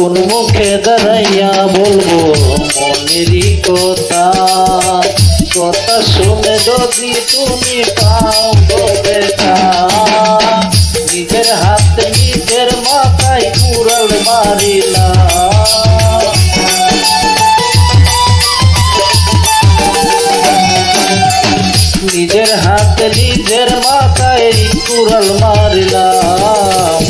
কোন মুখে দাঁড়াইয়া বলব মনেরই কথা। কথা শুনে যদি তুমি পাও গো নিজের হাতে নিজের মাথায় কুড়াল মারিলা। নিজের হাতে নিজের মাথায় কুড়াল মারিলাম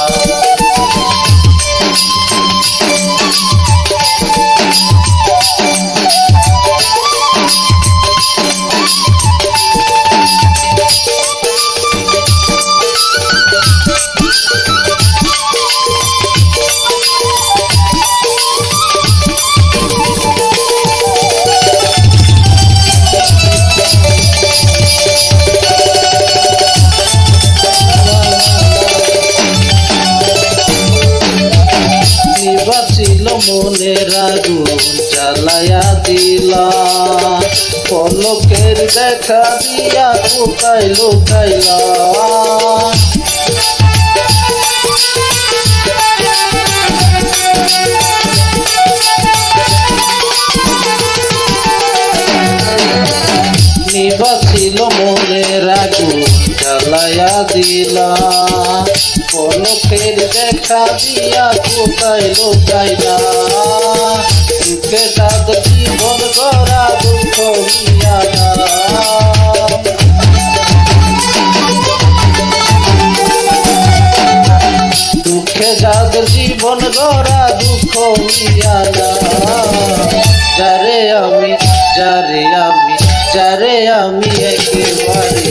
মনের আগুন জ্বালায়া দিলা। পলকের দেখা দিয়া কোথায় লুকাইলা? নিবাসিল মনের আগুন জ্বালায়া দিলা। পলকের দেখা দিয়া কোথায় লোকাইলা? সুখে জীবন গড়া দুঃখ মিয়া দুঃখে যাদের জীবন গড়া দুঃখ মিয়া যারে আমি যারে আমি যারে আমি একেবারে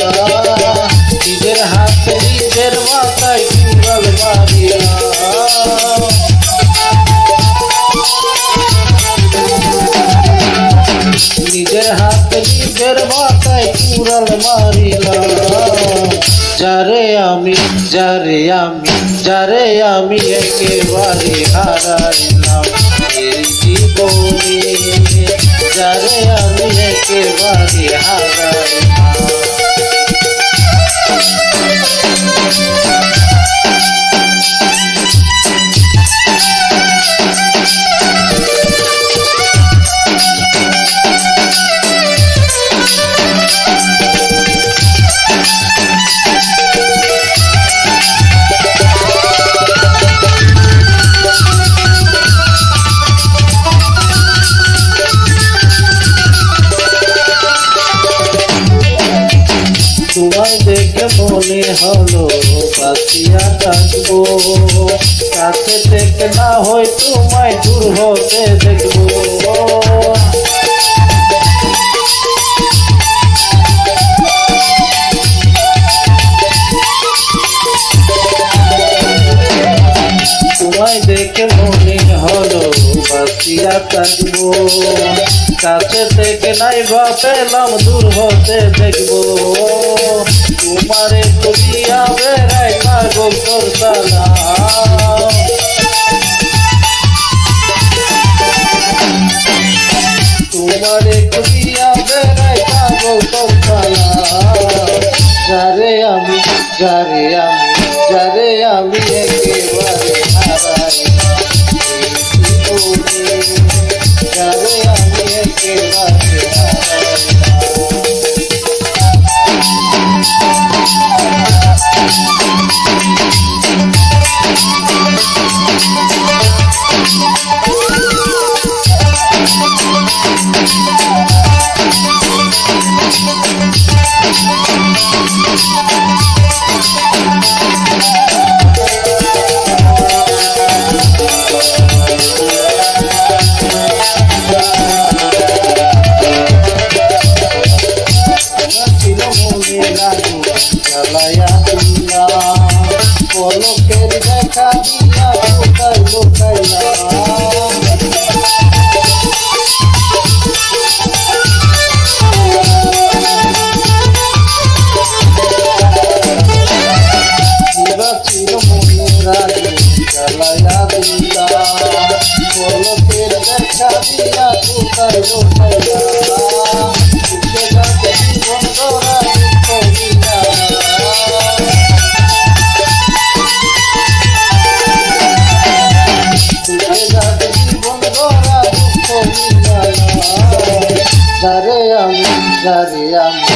মাথায় কুড়াল মারিলাম যারে আমি যারে আমি যারে আমি একেবারে হারাইলাম। এই জীবনে যারে আমি একেবারে হারাইলাম। থেকে না হয় তোমায় দূর হতে দেখব। তোমায় দেখে মনে হলো বাঁচিয়া থাকব। কাছে থেকে নাই বা পেলাম দূর হতে দেখব। তোমারে তুলিয়া বেড়াই পাগল তোর দেখা কোথায় লোকাইলা সুখে যাতে জীবন গড়া দুঃখ দিলা যারে আমি যারে আমি যারে আমি